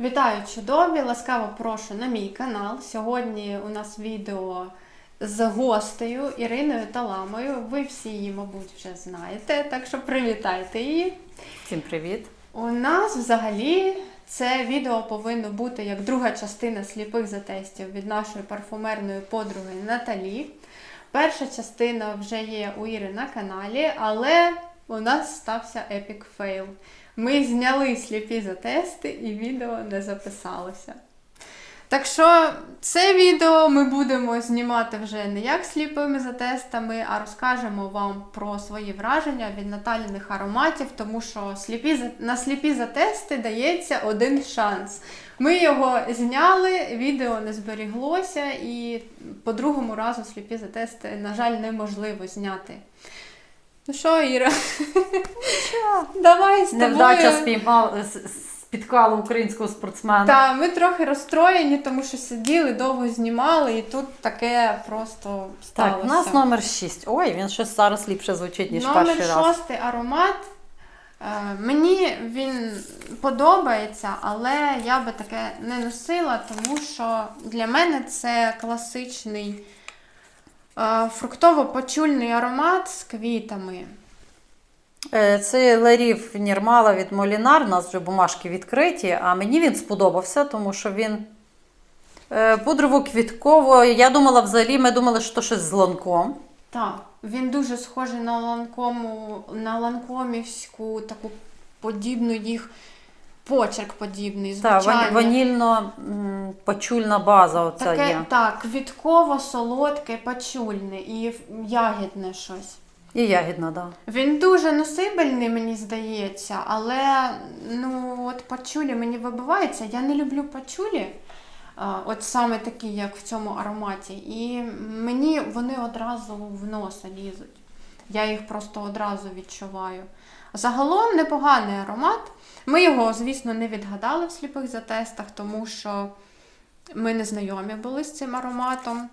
Вітаю чудові! Ласкаво прошу на мій канал. Сьогодні у нас відео з гостею Іриною Таламою. Ви всі її, мабуть, вже знаєте, так що привітайте її. Всім привіт. У нас взагалі це відео повинно бути як друга частина сліпих затестів від нашої парфумерної подруги Наталі. Перша частина вже є у Іри на каналі, але у нас стався епік фейл. Ми зняли сліпі затести і відео не записалося. Так що це відео ми будемо знімати вже не як сліпими затестами, а розкажемо вам про свої враження від Наталіних ароматів, тому що сліпі, за- на сліпі затести дається один шанс. Ми його зняли, відео не зберіглося, і по другому разу сліпі затести, на жаль, неможливо зняти. Ну що, Іра? Давай з тобою. Невдача спіймав, с- спіткала українського спортсмена. Так, ми трохи розстроєні, тому що сиділи, довго знімали, і тут таке просто сталося. Так, у нас номер 6. Ой, він щось зараз ліпше звучить, ніж Номер перший раз. шостий аромат. Е, Мені він подобається, але я би таке не носила, тому що для мене це класичний фруктово-почульний аромат з квітами. Е, Це Ларів Нірмала від Молінар. У нас вже бумажки відкриті, а мені він сподобався, тому що він е, пудрово-квітково. Я думала, взагалі, ми думали, що щось з ланком. Так, він дуже схожий на ланкому, на ланкомівську таку подібну їх почерк подібний, Так, звичайно. ванільно-почульна база оця Таке, є. так, квітково, солодке, пачульне і ягідне щось. І ягідна, так. Да. Він дуже носибельний, мені здається, але ну, от пачулі мені вибивається. Я не люблю пачулі, от саме такі, як в цьому ароматі. І мені вони одразу в носа лізуть. Я їх просто одразу відчуваю. Загалом непоганий аромат. Ми його, звісно, не відгадали в сліпих затестах, тому що ми не знайомі були з цим ароматом.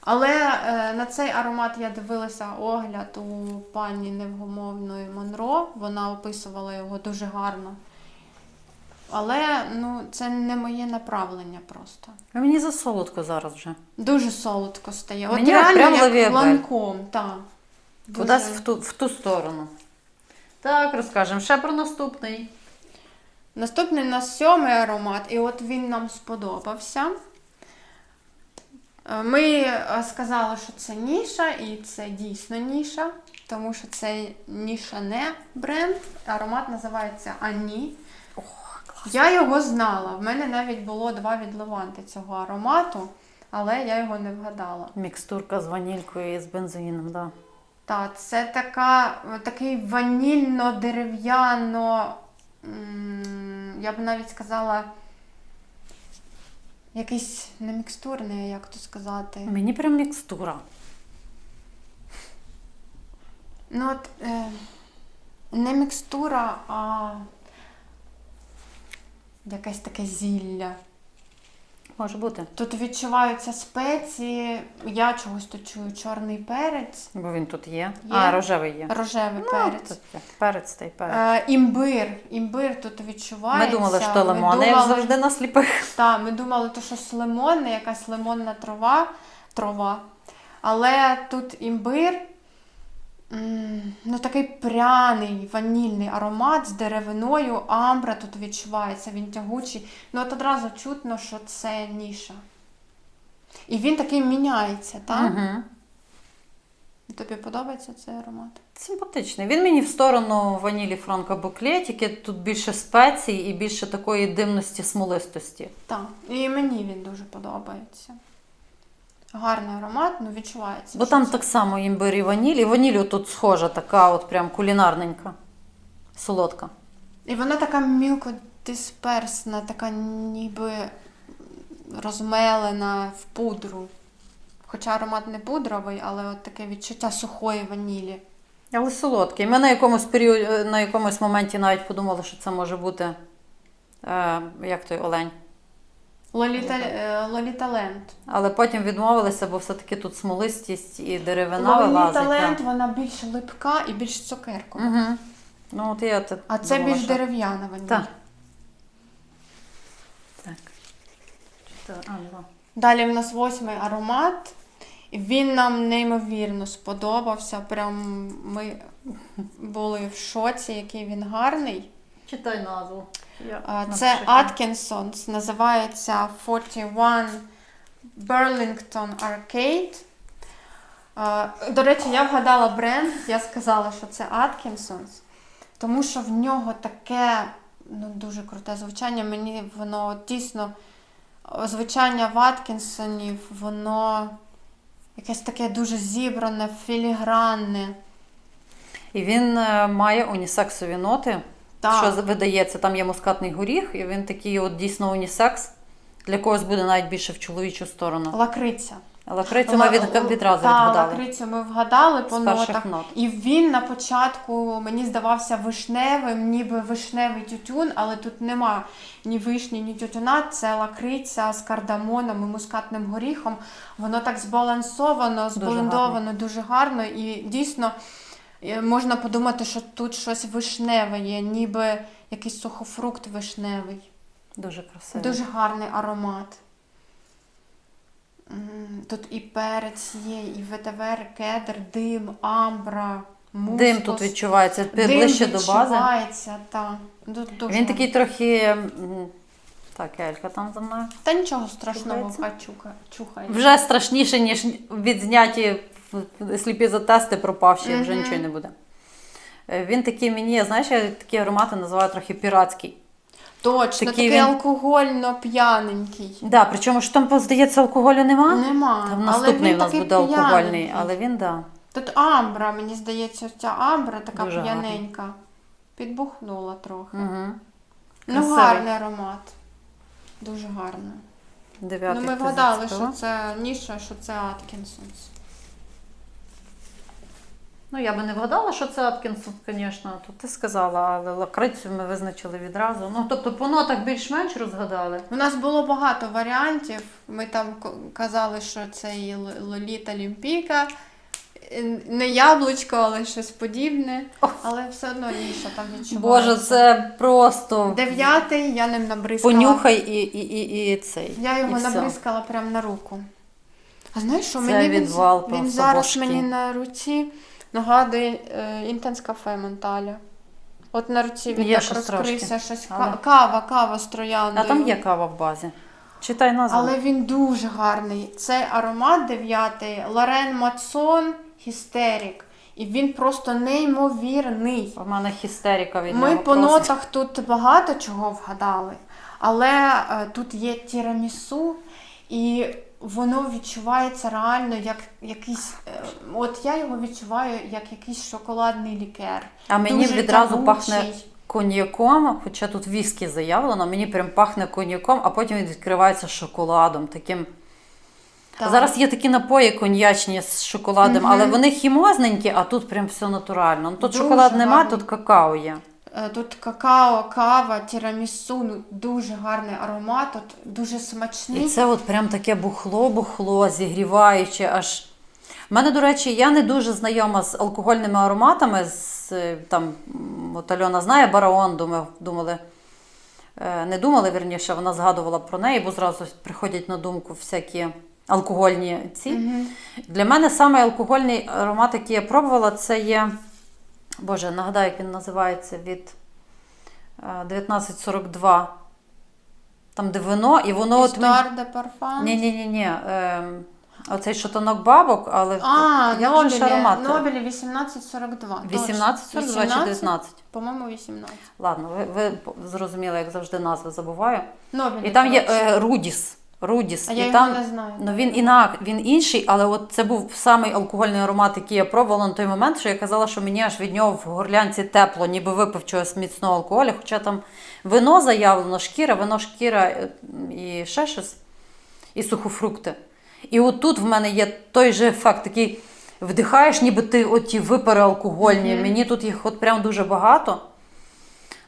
Але е, на цей аромат я дивилася огляд у пані невгомовної Монро. Вона описувала його дуже гарно. Але ну, це не моє направлення просто. А мені засолодко зараз вже. Дуже солодко стає. От Мені реально прям як лавіабель. ланком, так. Кудись в ту, в ту сторону. Так, розкажемо ще про наступний. Наступний у нас сьомий аромат, і от він нам сподобався. Е, Ми е, сказали, що це ніша, і це дійсно ніша, тому що це ніша не бренд. Аромат називається Ані. Я його знала. В мене навіть було два відливанти цього аромату, але я його не вгадала. Мікстурка з ванількою і з бензином, да. Так, це така, такий ванільно-дерев'яно, я б навіть сказала, якийсь не мікстурний, як то сказати. Мені прям мікстура. Ну от е, не мікстура, а якесь таке зілля. Може бути. Тут відчуваються спеції, я чогось тут чую чорний перець, Бо він тут є. Є. А, рожевий є. рожевий Ну, перець. тут є. Перець та й перець. Е, імбир. Імбир тут відчувається. Ми думали, що Ми лимони, як завжди на сліпих. Так, ми думали, то щось лимонне, якась лимонна трава, трава. Але тут імбир, ну такий пряний ванільний аромат з деревиною, амбра тут відчувається, він тягучий. Ну от одразу чутно, що це ніша. І він такий міняється, так? Угу. Тобі подобається цей аромат? Симпатичний. Він мені в сторону ванілі Франка Буклє, тільки тут більше спецій і більше такої димності, смолистості. Так. І мені він дуже подобається. Гарний аромат, ну відчувається. Бо там так само імбир і ваніль. І ваніль тут схожа, така от прям кулінарненька. Солодка. І вона така мілкодисперсна, така ніби розмелена в пудру. Хоча аромат не пудровий, але от таке відчуття сухої ванілі. Але солодкий. Ми на якомусь періоді, на якомусь моменті навіть подумали, що це може бути. Е, як той олень. Лоліта, е, Лоліта Ленд. Але потім відмовилися, бо все-таки тут смолистість і деревина Лоліта вилазить. Ленд, да. вона більш липка і більш цукеркова. Угу. Ну, от я те А це думала, більш що- дерев'яна ваніль. Так. Так. Чотири, а, два. Далі в нас восьмий аромат. Він нам неймовірно сподобався. Прям ми були в шоці, який він гарний. Читай назву. Я Це. Atkinsons, називається 41 Burlington Arcade. До речі, я вгадала бренд, я сказала, що це Atkinsons, тому що в нього таке ну, дуже круте звучання. Мені воно дійсно звучання в Аткінсонів, воно якесь таке дуже зібране, філігранне. І він е, має унісексові ноти. Так. Що видається, там є мускатний горіх, і він такий от дійсно унісекс. Для когось буде навіть більше в чоловічу сторону. Лакриця. Лакрицю ми від, відразу та, відгадали. лакрицю ми вгадали по нотах. нот. І він на початку мені здавався вишневим, ніби вишневий тютюн, але тут нема ні вишні, ні тютюна. Це лакриця з кардамоном і мускатним горіхом. Воно так збалансовано, збалендовано дуже гарно. І дійсно можна подумати, що тут щось вишневе є, ніби якийсь сухофрукт вишневий. Дуже красиво. Дуже гарний аромат. Тут і перець є, і ветивер, кедр, дим, амбра, мускус. Дим тут відчувається Дим ближче до бази. відчувається, та. Ду- дуже Він такий трохи. Так, Елька там за мною. Та нічого страшного, Чухається? хай чухає. Вже страшніше, ніж відзняті сліпі за тести пропавші, вже Мгм. нічого не буде. Е, Він такий мені, знаєш, я такі аромати називаю трохи піратський. Точно, такий такий, він- алкогольно п'яненький. Да, причому ж там, здається, алкоголю нема. Нема. Там але наступний він у нас буде алкогольний, п'яненький. але він да. Тут амбра, мені здається, ця амбра така Дуже гарний. п'яненька. Підбухнула трохи. Угу. Ну, Красивий. гарний аромат. Дуже гарно. Дев'ятий ну, ми вгадали, що це ніша, що це Аткінсонс. Ну, я би не вгадала, що це Аткінсон, звісно, то ти сказала, але лакрицю ми визначили відразу. Ну, тобто по нотах більш-менш розгадали. У нас було багато варіантів. Ми там казали, що це і Лоліта Лімпіка. Е, Не яблучко, але щось подібне. Але все одно ніша там відчувається. Боже, це просто Дев'ятий я ним набризкала. понюхай і, і, і, і цей. Я його і набризкала прямо на руку. А знаєш, що Це мені він, він зараз мені на руці нагадує е, інтенс кафе Монталя. От на руці він Є так щось розкрився, трошки, щось але- кава, кава з трояндою. А там є кава в базі. Читай назву. Але він дуже гарний. Цей аромат дев'ятий Лорен Матсон Хістерік. І він просто неймовірний. У мене хістерика від Ми нього по просто. нотах тут багато чого вгадали, але е, тут є тірамісу, і воно відчувається реально як якийсь. е, от я його відчуваю як якийсь шоколадний лікер. А мені Дуже відразу тягучий. пахне коньяком, хоча тут віскі заявлено, мені прям пахне коньяком, а потім він відкривається шоколадом. Таким. Так. Зараз є такі напої коньячні з шоколадом, Мгм. але вони хімозненькі, а тут прям все натурально. Ну, тут Дуже шоколад нема, тут какао є. Е, Тут какао, кава, тірамісу, ну дуже гарний аромат, от дуже смачний. І це от прям таке бухло-бухло, зігріваюче аж. У мене, до речі, я не дуже знайома з алкогольними ароматами. З, е, там, от Альона знає бараон, думали. е, Не думали, вірніше, вона згадувала про неї, бо зразу приходять на думку всякі алкогольні ці. Мгм. Для мене саме алкогольний аромат, який я пробувала, це є. Боже, нагадаю, як він називається від е, 1942. Там, де вино, і воно от. де парфам. ні, ні, ні, ні. Ем, оцей шатанок бабок, але А, ж Нобелі, аромати? Нобелі 1842. точно. 1842 чи 19? По-моєму, 18. Ладно, ви, ви зрозуміли, як завжди назви забуваю. Нобелі. І там є е, Рудіс. Рудіс. А і я там, його не знаю. Ну він інак, він інший, але от це був самий алкогольний аромат, який я пробувала на той момент, що я казала, що мені аж від нього в горлянці тепло, ніби випив чогось міцного алкоголю. Хоча там вино заявлено, шкіра, вино, шкіра е, і ще щось, і сухофрукти. І от тут в мене є той же ефект, такий вдихаєш, ніби ти оті випари алкогольні. Мгм. Мені тут їх от прям дуже багато.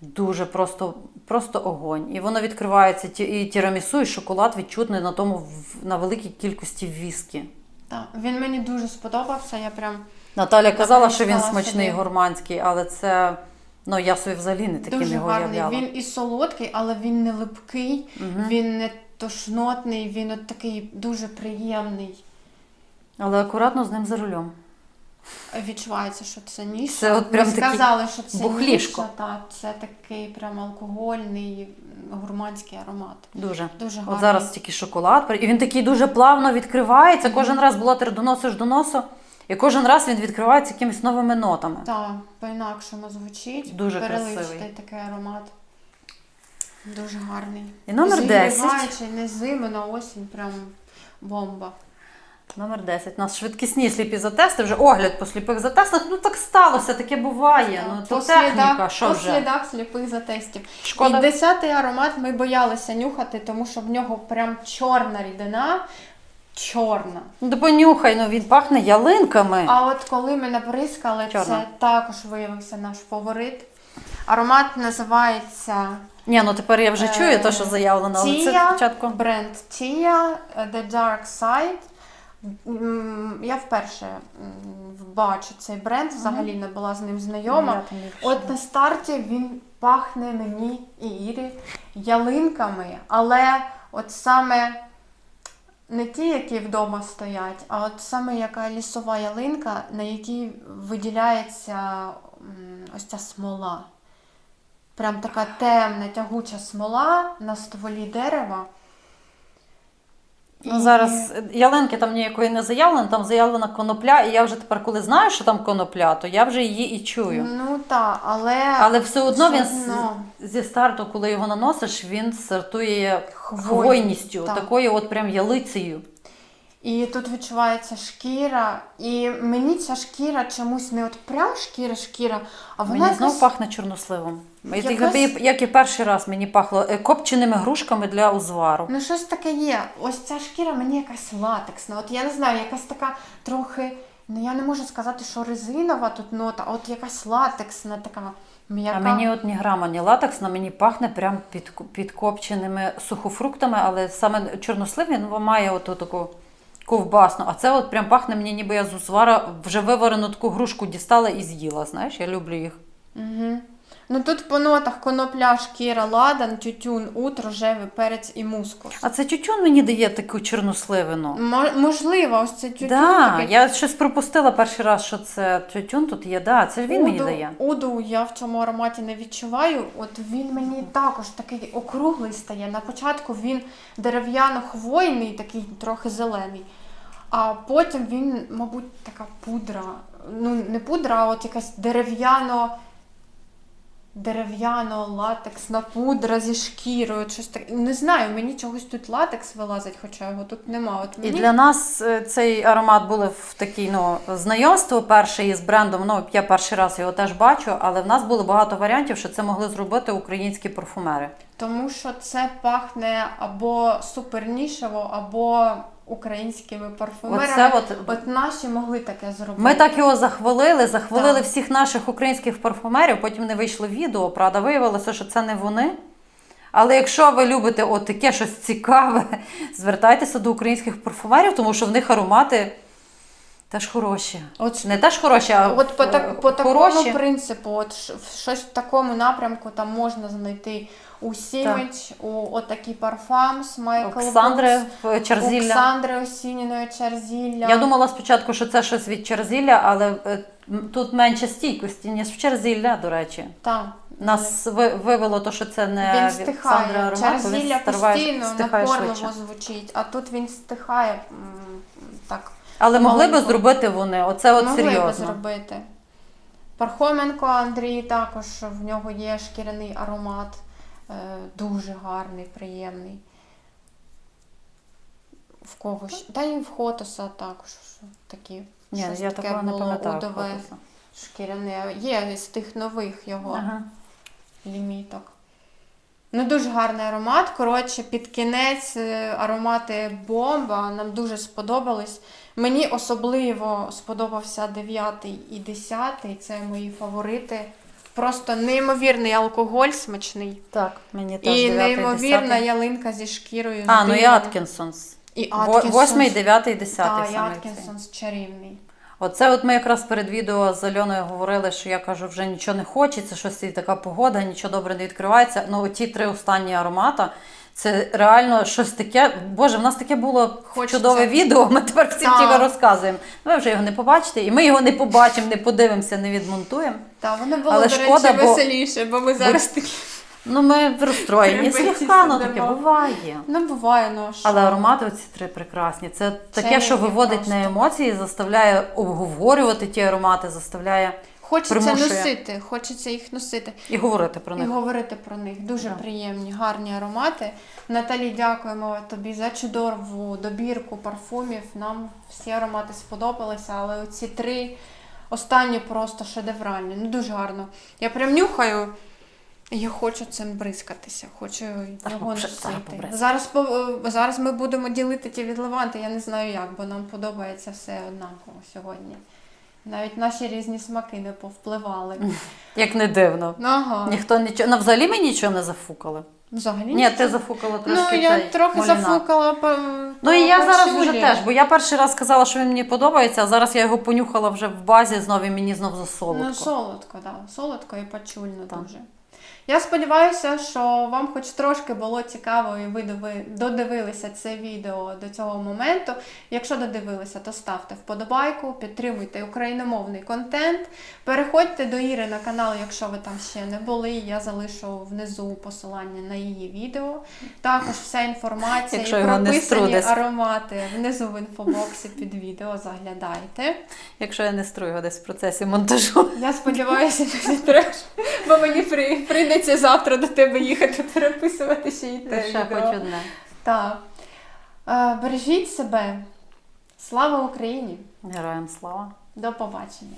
Дуже просто, просто огонь. І воно відкривається і тірамісу, і шоколад відчутний на тому на великій кількості віскі. Так, він мені дуже сподобався. Я прям Наталя казала, що він смачний собі. гурманський, але це Ну, я собі взагалі не таким Дуже його гарний. уявляла. Він і солодкий, але він не липкий, він не тошнотний, він от такий дуже приємний. Але акуратно з ним за рулем. Відчувається, що це ніша. Це от прям Ми сказали, що це бухлішко. ніша, так, це такий прям алкогольний, гурманський аромат. Дуже. Дуже От зараз тільки шоколад. І він такий дуже плавно відкривається. Кожен раз блотер доносиш до носу, і кожен раз він відкривається якимись новими нотами. Так, по-інакшому звучить. Дуже красивий. такий аромат. Дуже гарний. І номер 10. Зігріваючий, не зиму, на осінь, прям бомба. Номер 10. У нас швидкісні сліпі затести, вже огляд по сліпих затестах. Ну так сталося, таке буває. Ну, то По техніка, що по вже. слідах сліпих затестів. Шкода. І десятий аромат ми боялися нюхати, тому що в нього прям чорна рідина. Чорна. Ну, понюхай, ну він пахне ялинками. А от коли ми наприскали, Чорна. це також виявився наш фаворит. Аромат називається Ні, ну тепер я вже Е, чую те, що заявлено, але це спочатку. бренд Tia, The Dark Side. Я вперше бачу цей бренд, взагалі не була з ним знайома. Більше. От на старті він пахне мені і Ірі ялинками, але от саме не ті, які вдома стоять, а от саме яка лісова ялинка, на якій виділяється ось ця смола. Прям така темна, тягуча смола на стволі дерева. Ну, зараз е, ялинки там ніякої не заявлено, там заявлена конопля, і я вже тепер, коли знаю, що там конопля, то я вже її і чую. Ну так, але, Але все одно він з- зі старту, коли його наносиш, він стартує Хвой- хвойністю, так. такою от прям ялицею. І тут відчувається шкіра, і мені ця шкіра чомусь не от прям шкіра-шкіра, а вона Мені знов пахне чорносливом. Якось... Як і перший раз мені пахло е, копченими грушками для узвару. Ну щось таке є. Ось ця шкіра мені якась латексна. От я не знаю, якась така трохи. Ну я не можу сказати, що резинова тут нота, а от якась латексна така м'яка. А мені от ні грама, ні латексна, мені пахне прям під, підкопченими сухофруктами, але саме чорнослив він має оту таку ковбасну. А це от прям пахне мені, ніби я з узвара вже виварену таку грушку дістала і з'їла. Знаєш, я люблю їх. Угу. Ну тут по нотах конопля, шкіра, ладан, тютюн, ут, рожевий перець і мускус. А це тютюн мені дає таку чорносливину. Мо- можливо, ось це тютюн. Да, такий. я щось пропустила перший раз, що це тютюн тут є. Да, це він мені дає. Уду я в цьому ароматі не відчуваю. От він мені також такий округлий стає. На початку він дерев'яно-хвойний, такий трохи зелений. А потім він, мабуть, така пудра. Ну, не пудра, а от якась дерев'яно. Дерев'яно-латексна пудра зі шкірою. Щось таке. Не знаю, мені чогось тут латекс вилазить, хоча його тут нема. От І для нас е, цей аромат були в такій ну, знайомство перше із брендом. Ну, я перший раз його теж бачу, але в нас було багато варіантів, що це могли зробити українські парфумери. Тому що це пахне або супернішево, або українськими парфумерами. Оце от От наші могли таке зробити. Ми так його захвалили, захвалили Так. всіх наших українських парфумерів, потім не вийшло відео, правда, виявилося, що це не вони. Але якщо ви любите от таке щось цікаве, звертайтеся до українських парфумерів, тому що в них аромати теж хороші. От, Не теж хороші, а от по, так, по такому принципу, от щось в такому напрямку там можна знайти у Сімич, у отакий парфамс, Майкл Оксандри Букс, Черзілля. Олександри Осініної Черзілля. Я думала спочатку, що це щось від Черзілля, але е, тут менше стійкості, ніж в Черзілля, до речі. Так. Нас ви- вивело то, що це не він від стихає. Олександра аромат, він Черзілля старває- постійно стихає напорливо звучить, а тут він стихає м, так. Але могли би маленько. зробити вони. Оце от Могли би серйозно. зробити. Пархоменко Андрій також в нього є шкіряний аромат, дуже гарний, приємний. В когось. Та й в Хотоса також такі. Ні, щось я таке такого не пам'ятаю. удове, Шкіряне. Є з тих нових його Ага. ліміток. Ну, дуже гарний аромат. Коротше, під кінець е, аромати бомба нам дуже сподобались. Мені особливо сподобався 9 і 10. Це мої фаворити. Просто неймовірний алкоголь смачний. Так, мені теж І 9-й, неймовірна 10-й. ялинка зі шкірою. з А, ну і димом. Аткінсонс. І Аткінсонс. Восьмий, дев'ятий, десятий Так, і саме цей. Аткінсонс чарівний. Оце от ми якраз перед відео з Альоною говорили, що я кажу, вже нічого не хочеться, щось і така погода, нічого добре не відкривається. Ну, ті три останні аромата. Це реально щось таке. Боже, в нас таке було Хочеться. чудове відео. Ми тепер всім тільки розказуємо. Ви вже його не побачите, і ми його не побачимо, не подивимося, не відмонтуємо. Та воно було, Але до шкода, речі, бо- веселіше, бо ми зараз такі. Ну, ми розстроєні. Слегка, ну таке буває. Ну, буває, ну що. Але аромати оці три прекрасні. Це таке, що виводить просто. на емоції, заставляє обговорювати ті аромати, заставляє Хочеться примушує. носити, хочеться їх носити. і говорити про них. І говорити про них. Дуже Да. приємні, гарні аромати. Наталі, дякуємо тобі за чудову добірку парфумів. Нам всі аромати сподобалися, але оці три останні просто шедевральні. Ну дуже гарно. Я прям нюхаю. Я хочу цим бризкатися, хочу його носити. зараз. Зараз, ми будемо ділити ті від Леванти, я не знаю як, бо нам подобається все однаково сьогодні. Навіть наші різні смаки не повпливали. Як не дивно. Ага. Ніхто нічого. Ну, взагалі ми нічого не зафукали. Взагалі Ні, ти зафукала трошки. Ну, я цей трохи Молінар. зафукала по. Ну і я зараз вже теж, бо я перший раз сказала, що він мені подобається, а зараз я його понюхала вже в базі, знову і мені знов засолодко. Ну, солодко, так. Да. Солодко і почульно Так. дуже. Я сподіваюся, що вам хоч трошки було цікаво і ви додивилися це відео до цього моменту. Якщо додивилися, то ставте вподобайку, підтримуйте україномовний контент. Переходьте до Іри на канал, якщо ви там ще не були. Я залишу внизу посилання на її відео. Також вся інформація Якщо і прописані аромати внизу в інфобоксі під відео. Заглядайте. Якщо я не струю його десь в процесі монтажу. Я сподіваюся, що не треба, бо мені при, прийдеться завтра до тебе їхати переписувати ще й те. Ще відео. хоч одне. Так. Е, бережіть себе. Слава Україні! Героям слава. До побачення!